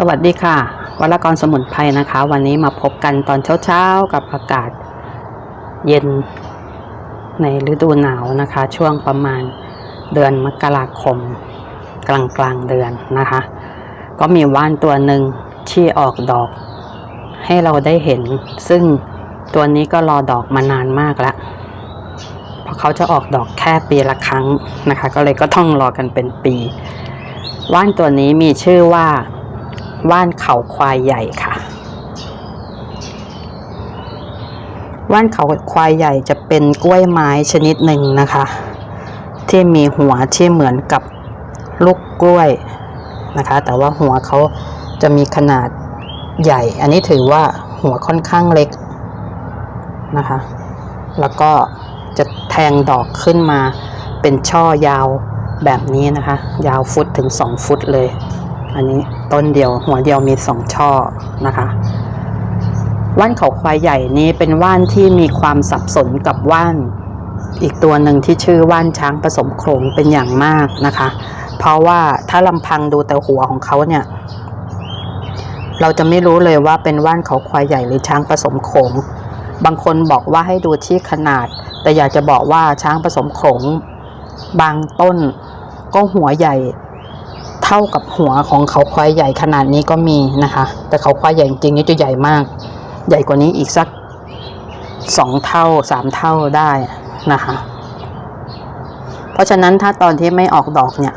สวัสดีค่ะวรกรสมุนไพรนะคะ วันนี้มาพบกันตอนเช้าๆกับอากาศเย็นในฤดูหนาวนะคะ ช่วงประมาณเดือนมกราคม กลางกลางเดือนนะคะ ก็มีว่านตัวหนึ่งที่ออกดอก ให้เราได้เห็น ซึ่งตัวนี้ก็รอดอกมานานมากแล้วเพราะเขาจะออกดอกแค่ปีละครั้งนะคะ ก็เลยก็ต้องรอกันเป็นปี ว่านตัวนี้มีชื่อว่า ว่านเขาควายใหญ่ค่ะ ว่านเขาควายใหญ่จะเป็นกล้วยไม้ชนิดหนึ่งนะคะ ที่มีหัวที่เหมือนกับลูกกล้วยนะคะ แต่ว่าหัวเขาจะมีขนาดใหญ่ อันนี้ถือว่าหัวค่อนข้างเล็กนะคะ แล้วก็จะแทงดอกขึ้นมาเป็นช่อยาวแบบนี้นะคะ ยาวฟุตถึง 2 ฟุตเลย อันนี้ต้นเดียวหัวเดียวมีสองช่อนะคะว่านเขาควายใหญ่นี้เป็นว่านที่มีความสับสนกับว่าน อีกตัวหนึ่งที่ชื่อว่านช้างผสมโขงเป็นอย่างมากนะคะ เพราะว่าถ้าลำพังดูแต่หัวของเขาเนี่ย เราจะไม่รู้เลยว่าเป็นว่านเขาควายใหญ่หรือช้างผสมโขงบางคนบอกว่าให้ดูที่ขนาด แต่อยากจะบอกว่าช้างผสมโขงบางต้นก็หัวใหญ่ เท่ากับหัวของเขาควายใหญ่ขนาดนี้ก็มีนะคะ แต่เขาควายใหญ่จริงๆนี่จะใหญ่มาก ใหญ่กว่านี้อีกสักสองเท่าสามเท่าได้นะคะ เพราะฉะนั้นถ้าตอนที่ไม่ออกดอกเนี่ย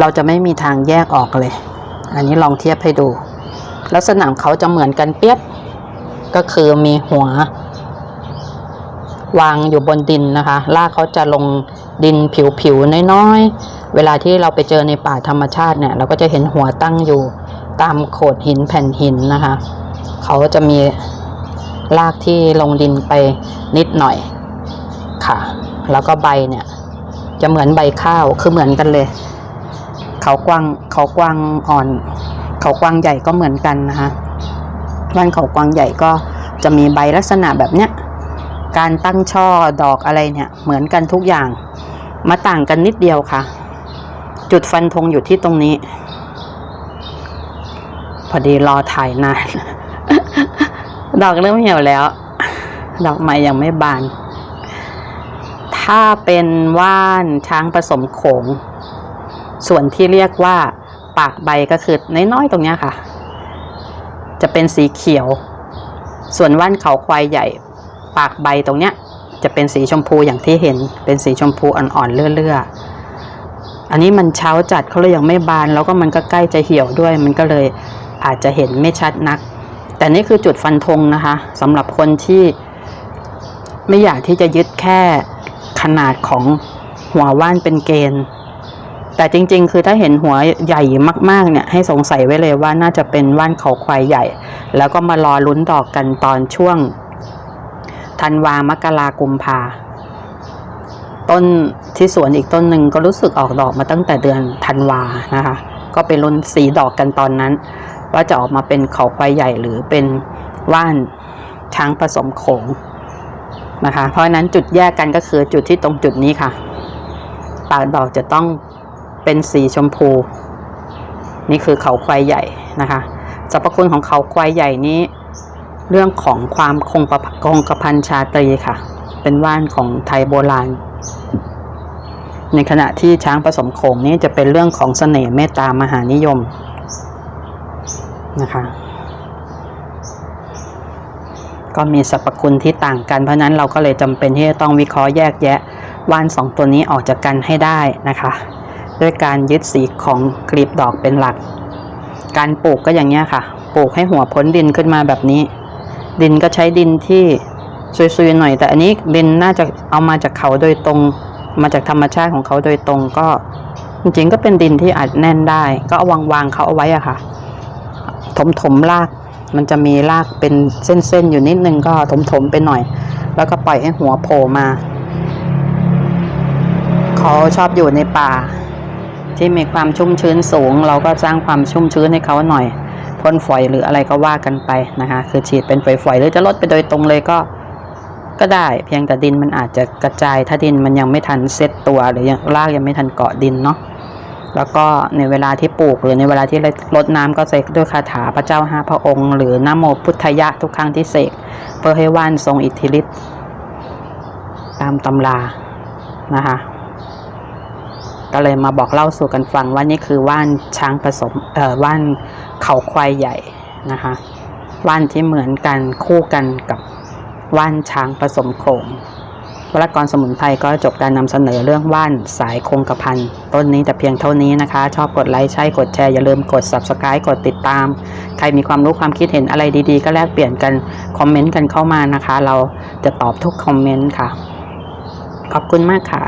เราจะไม่มีทางแยกออกเลย อันนี้ลองเทียบให้ดู ลักษณะเขาจะเหมือนกันเปียบก็คือมีหัว วางอยู่บนดินนะคะรากเขาจะลงดินผิวๆน้อยๆ เวลาที่เราไปเจอในป่าธรรมชาติเนี่ย เราก็จะเห็นหัวตั้งอยู่ตามโขดหินแผ่นหินนะคะ เขาจะมีรากที่ลงดินไปนิดหน่อยค่ะ แล้วก็ใบเนี่ย จะเหมือนใบข้าวคือเหมือนกันเลย เขากวางเขากวางอ่อน เขากวางใหญ่ก็เหมือนกันนะคะว่านเขากวางใหญ่ก็จะมีใบลักษณะแบบเนี้ย การตั้งช่อดอกอะไรเนี่ยเหมือนกันทุกอย่าง มาต่างกันนิดเดียวค่ะ จุดฟันธงอยู่ที่ตรงนี้ พอดีรอถ่ายนาน ดอกเริ่มเหี่ยวแล้ว ดอกไม้ยังไม่บาน ถ้าเป็นว่านช้างผสมโขง ส่วนที่เรียกว่าปากใบก็คือน้อยๆตรงนี้ค่ะ จะเป็นสีเขียว ส่วนว่านเขาควายใหญ่ ปากใบตรงเนี้ยจะเป็นสีชมพูอย่างที่เห็น เป็นสีชมพูอ่อนๆเลื่อๆ อันนี้มันเช้าจัดเขาเลยยังไม่บานแล้วก็มันก็ใกล้จะเหี่ยวด้วย มันก็เลยอาจจะเห็นไม่ชัดนัก แต่นี่คือจุดฟันธงนะคะสำหรับคนที่ไม่อยากที่จะยึดแค่ขนาดของหัวว่านเป็นเกณฑ์ แต่จริงๆ คือถ้าเห็นหัวใหญ่มากๆเนี่ยให้สงสัยไว้เลยว่าน่าจะเป็นว่านเขาควายใหญ่ แล้วก็มารอลุ้นดอกกันตอนช่วง ธันวามกรากุมภาต้นที่สวนอีกต้นหนึ่งก็รู้สึกออกดอกมาตั้งแต่เดือนธันวานะคะ ก็ไปลุ้นสีดอกกันตอนนั้น ว่าจะออกมาเป็นเขาควายใหญ่หรือเป็นว่านช้างผสมโขงนะคะ เพราะฉะนั้นจุดแยกกันก็คือจุดที่ตรงจุดนี้ค่ะปากดอกจะต้องเป็นสีชมพู นี่คือเขาควายใหญ่นะคะสรรพคุณของเขาควายใหญ่นี้ เรื่องของความคงประคงกระพันชาตรีค่ะ เป็นว่านของไทยโบราณ ในขณะที่ช้างผสมโขงนี้จะเป็นเรื่องของเสน่ห์เมตตามหานิยมนะคะ ก็มีสรรพคุณที่ต่างกันเพราะนั้นเราก็เลยจำเป็นที่จะต้องวิเคราะห์แยกแยะว่านสองตัวนี้ออกจากกันให้ได้นะคะ ด้วยการยึดสีของกลีบดอกเป็นหลัก การปลูกก็อย่างเงี้ค่ะ ปลูกให้หัวพ้นดินขึ้นมาแบบนี้ ดินก็ใช้ดินที่ซุยๆหน่อย แต่อันนี้ดินน่าจะเอามาจากเขาโดยตรง มาจากธรรมชาติของเขาโดยตรงก็ จริงๆ ก็เป็นดินที่อัดแน่นได้ ก็เอาวางวางเขาเอาไว้อะค่ะ ถมถมราก มันจะมีรากเป็นเส้นๆอยู่นิดนึงก็ถมถมไปหน่อย แล้วก็ปล่อยให้หัวโผล่มา เขาชอบอยู่ในป่า ที่มีความชุ่มชื้นสูง เราก็สร้างความชุ่มชื้นให้เขาหน่อย พ่นฝอยหรืออะไรก็ว่ากันไปนะคะ คือฉีดเป็นฝอยๆหรือจะลดไปโดยตรงเลยก็ก็ได้เพียงแต่ดินมันอาจจะกระจายถ้าดินมันยังไม่ทันเซตตัวหรือยังรากยังไม่ทันเกาะดินเนาะแล้วก็ในเวลาที่ปลูกหรือในเวลาที่รดน้ำก็เสกด้วยคาถาพระเจ้าห้าพระองค์ หรือนโมพุทธยะทุกครั้งที่เสกเพื่อให้ว่านทรงอิทธิฤทธิ์ตามตำรานะคะก็เลยมาบอกเล่าสู่กันฟังว่านี่คือว่านช้างผสมเอ่อว่าน เขาควายใหญ่นะคะว่านที่เหมือนกันคู่กันกับว่านช้างผสมโขงวรกรสมุนไพรก็จบการนำเสนอเรื่องว่านสายคงกระพันต้นนี้แต่เพียงเท่านี้นะคะ ชอบกดไลค์ใช่กดแชร์อย่าลืมกด subscribe กดติดตาม ใครมีความรู้ความคิดเห็นอะไรดีๆ ก็แลกเปลี่ยนกัน คอมเมนต์กันเข้ามานะคะ เราจะตอบทุกคอมเมนต์ค่ะ ขอบคุณมากค่ะ